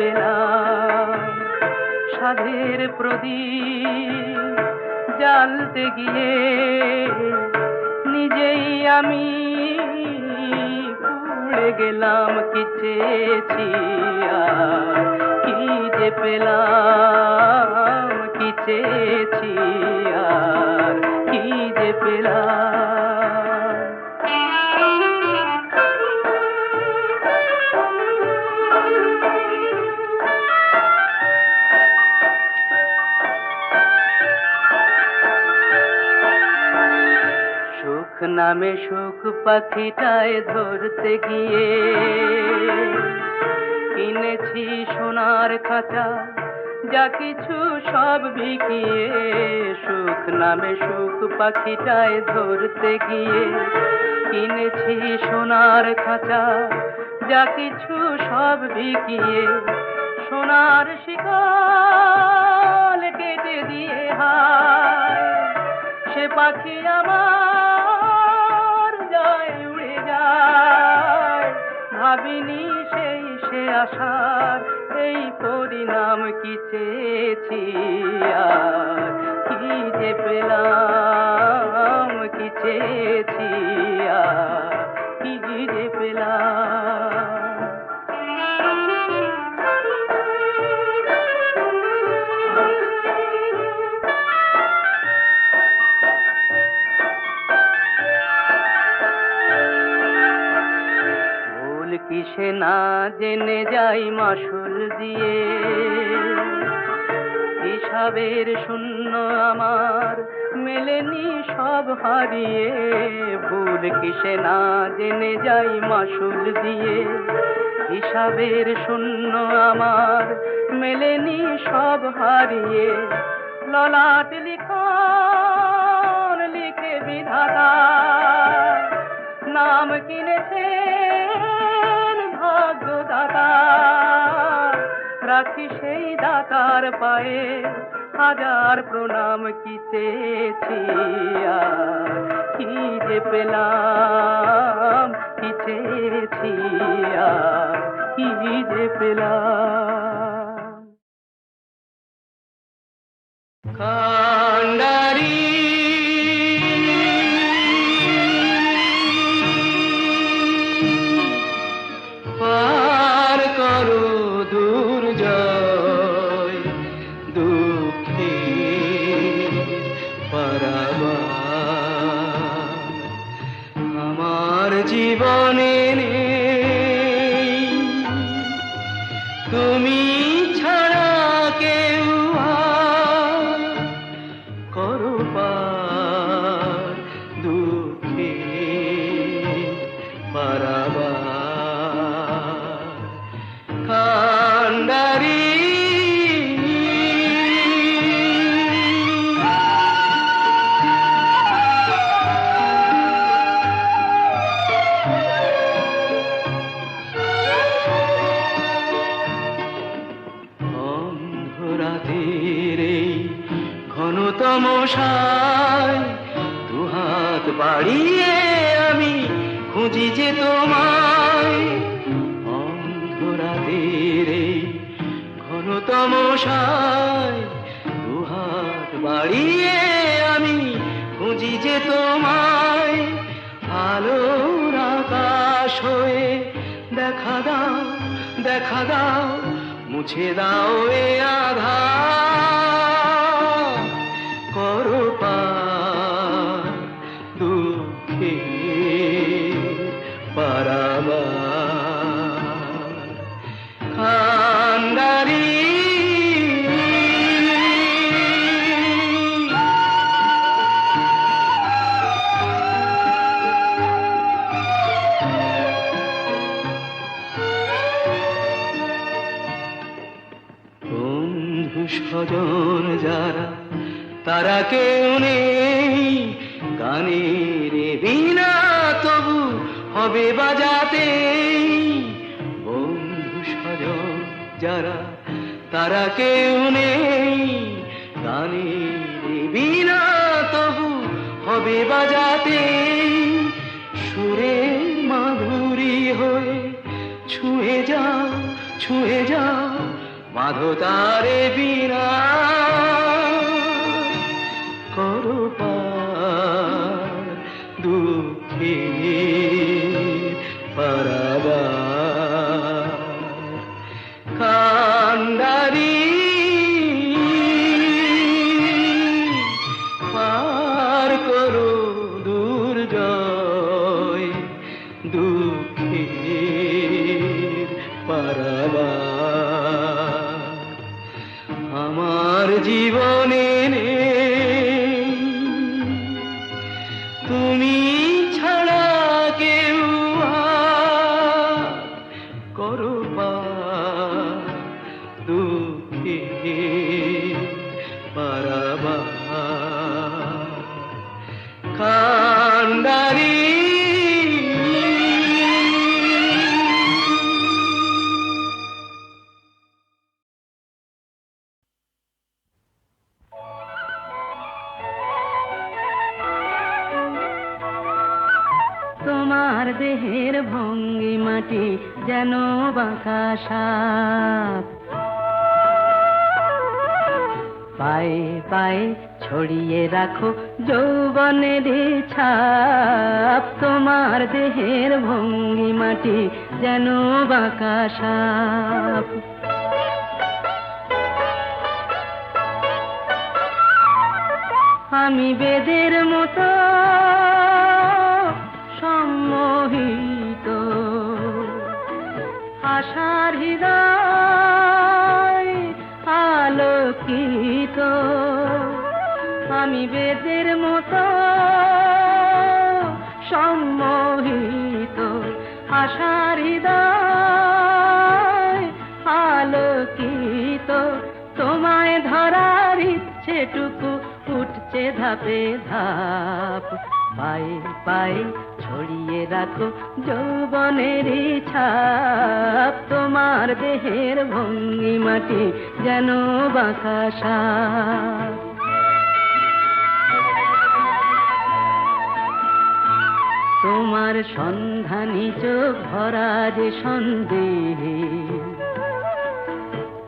যে পেলাম সাধের প্রদীপ জ্বালতে গিয়ে নিজেই আমি পুড়ে গেলাম কি চেয়েছি কি যে পেলাম, কি চেয়েছি কি যে পেলাম। নামে সুখ পাখিটায় ধরতে গিয়ে কিনেছি সোনার খাঁচা, যা কিছু সব বিকিয়ে সুখ নামে সুখ পাখিটায় ধরতে গিয়ে কিনেছি সোনার খাঁচা, যা কিছু সব বিকিয়ে সোনার শিকল কেটে দিয়ে হায়, সে পাখি আমার ভাবিনি সেই সে আশার, এই পরিণাম কি চেয়েছি আর? কি যে পেলাম, কি চেয়েছি আর? কি যে পেলাম কিসে না জেনে যাই মাসুল দিয়ে। হিসাবের শূন্য আমার মেলেনি সব হারিয়ে। ভুল কিসে না জেনে যাই মাসুল দিয়ে। হিসাবের শূন্য আমার মেলেনি সব হারিয়ে। ললাট লিখন লিখে বিধাতা, নাম কিনেছেন ভাগ্যদাতা রাখি সেই দাতার পায়ে হাজার প্রণাম কি চেয়েছি কি যে পেলাম, কি চেয়েছি কি যে পেলাম? আমার সায় দুহাত বাড়িয়ে আমি খুঁজি যে তোমায়। অন্ধরাতের ঘনতম সায় দুহাত বাড়িয়ে আমি খুঁজি যে তোমায়। আলোর আকাশ হয়ে দেখা দাও দেখা দাও, মুছে দাও এ আধার। গানের বিনা তবু হবে বাজাতে। বন্ধু স্বজন যারা, তারা কেউ নেই। গানের বিনা তবু হবে বাজাতে। সুরের মাধুরী হয়ে ছুঁয়ে যাও ছুঁয়ে যাও। মাধতারে বিনা বাঁকা সাপ পায়ে পায়ে ছড়িয়ে রাখো যৌবনের ছাপ। তোমার দেহের ভঙ্গি মাটি যেন বাঁকা সাপ আমি বেদের মতো আশার হৃদয় আলোকিত। আমি বেদের মতো সম্মোহিত। আশার হৃদয় আলোকিত। তোমায় ধরার ইচ্ছেটুকু উঠছে ধাপে ধাপ। পায়ে পায়ে ছড়িয়ে রাখো যৌবনের ছাপ। তোমার দেহের ভঙ্গি মাটি যেন বাঁকা সাপ। তোমার সন্ধানী চোখ ভরা যে সন্দেহে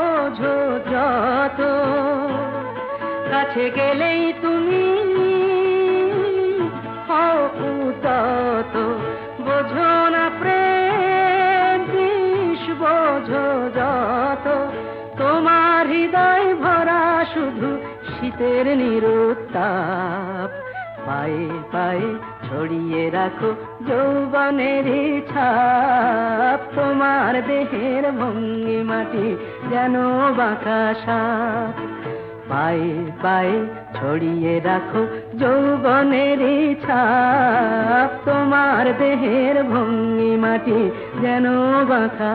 বোঝো যত। কাছে গেলেই তুমি উদাত বোঝো না প্রেম বোঝো যত। তোমার হৃদয় ভরা শুধু শীতের নিরুত্তাপ। পায়ে পায়ে ছড়িয়ে রাখো যৌবনের ছাপ, তোমার দেহের ভঙ্গি মাটি যেন বাতাসা পায়ে পায়ে ছড়িয়ে রাখো যৌবনের ছাপ, তোমার দেহের ভঙ্গি মাটি যেন বাঁকা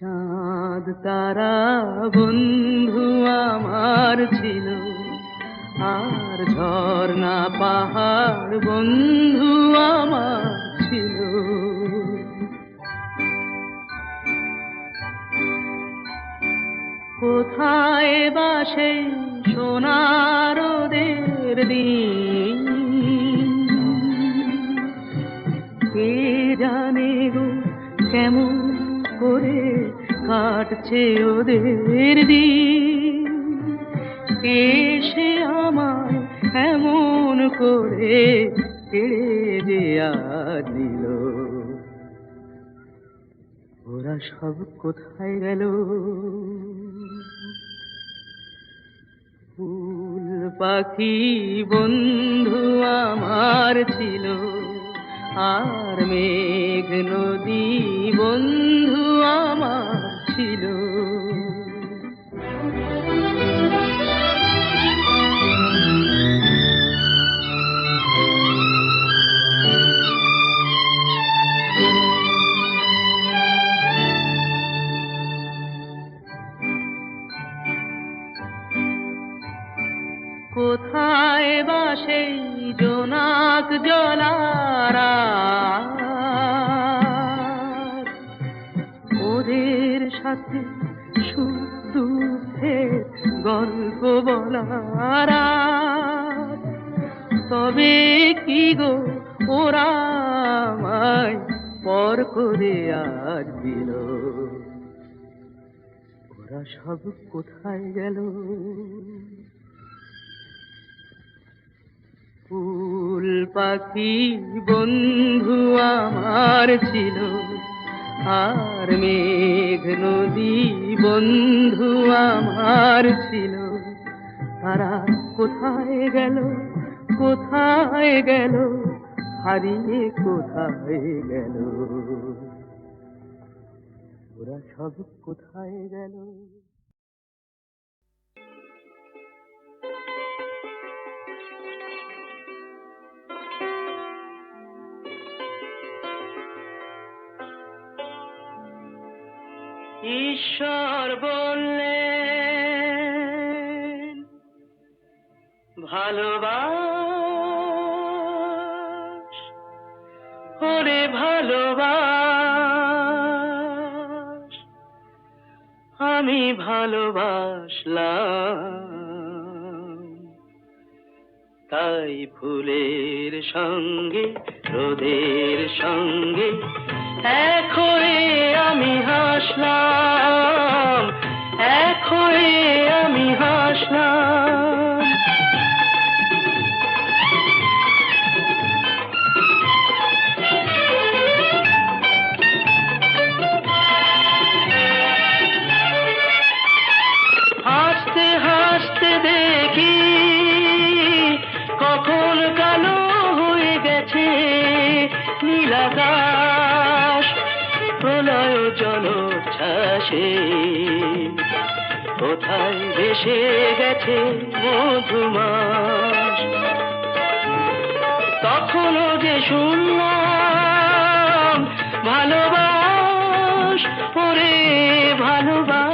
চাঁদ তারা বন্ধু আমার ছিল। আর ঝর্ণা পাহাড় বন্ধু আমার ছিল। কোথায় বা সেই সোনার ওদের দিন? কাটছে ওদের দিন। কে সে আমায় এমন করে কেড়ে যে আর ওরা সব কোথায় গেল? ফুল পাখি বন্ধু আমার ছিল, আর মেঘ নদী বন্ধু আমার ছিল। কোথায় বা সেই জোনাক জলারা সাথে সুদুঃখে গল্প বলার তবে কি গো, ওরা পর করে আর দিল? ওরা সব কোথায় গেল? ফুল পাখি বন্ধু আমার ছিল। আর মেঘ নদী বন্ধু আমার ছিল। তারা কোথায় গেল? কোথায় গেল? হারিয়ে কোথায় গেল? ওরা সব কোথায় গেল? ঈশ্বর বললেন ভালোবাস ওরে ভালোবাস আমি ভালোবাসলাম। তাই ফুলের সঙ্গে রোদের সঙ্গে এক হয়ে আমি হাসলাম এক কোথায় ভেসে গেছে মধুমাস? তখনও যে শুনলাম, ভালোবাস, ওরে ভালোবাস।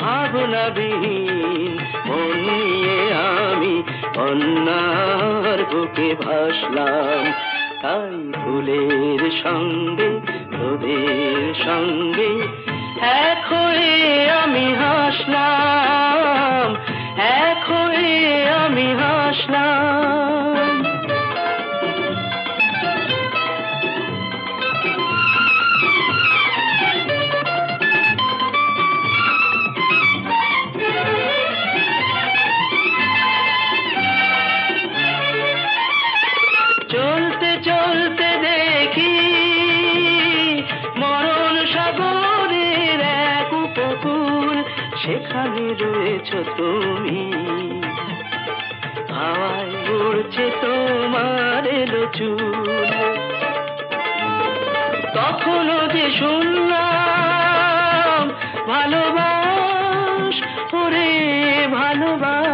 ভাবনাবিহীন মন নিয়ে আমি অন্যার বুকে ভাসলাম। তাই ফুলের সঙ্গে রোদের সঙ্গে হয়ে আমি হাসলাম হয়ে রয়েছ তুমি। হাওয়ায় উড়ছে তোমার এলো চুল। তখনও যে শুনলাম, ভালোবাস, ওরে ভালোবাস।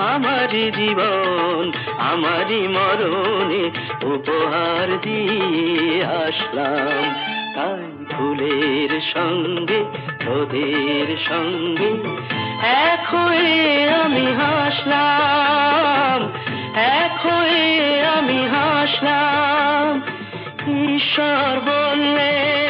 আমার জীবন, আমারই মরণে উপহার দিয়ে আসলাম। তাই ফুলের সঙ্গে তোদের সঙ্গে। এক হয়ে আমি হাসলাম, এক হয়ে আমি হাসলাম। ঈশ্বর বললেন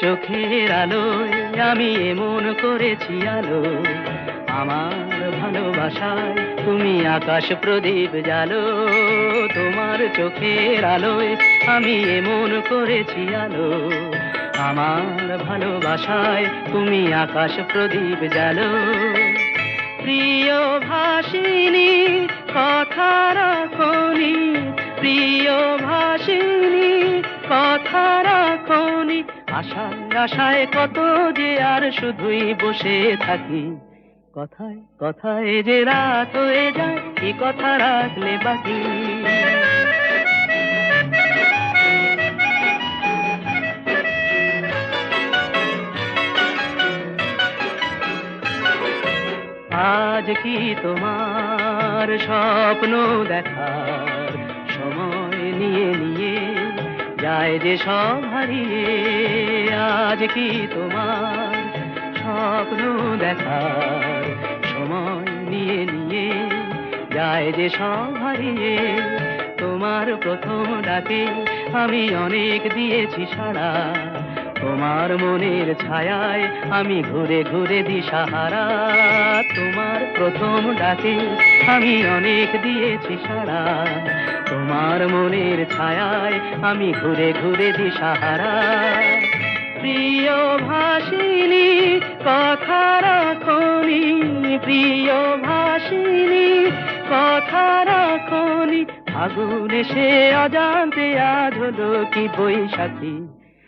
চোখের আলোয় আমি এমন করেছি আলো। আমার ভালোবাসায় তুমি আকাশ প্রদীপ জালো তোমার চোখের আলোয় আমি এমন করেছি আলো। আমার ভালোবাসায় তুমি আকাশ প্রদীপ জালো প্রিয় ভাসিনী আশায় আশায় কত যে আর শুধুই বসে থাকি। কথায় কথায় যে রাত হয়ে যায় কি কথা রাখলে বাকি। আজ কি তোমার স্বপ্ন দেখার সময় নিয়ে নিয়ে যায় যে সব হারিয়ে, আজ কি তোমার স্বপ্ন দেখা সময় নিয়ে নিয়ে? যায় যে সব হারিয়ে, তোমার প্রথম ডাকে আমি অনেক দিয়েছি সাড়া। তোমার মনের ছায়ায় আমি ঘুরে ঘুরে দিশাহারা। তোমার প্রথম ডাকে আমি অনেক দিয়েছি সারা তোমার মনের ছায়ায় আমি ঘুরে ঘুরে দিশাহারা। প্রিয় ভাসিনী, কথা রাখনি। প্রিয় ভাসিনী, কথা রাখনি। আগুন এসে অজান্তে আজ হলো কি বৈশাখী।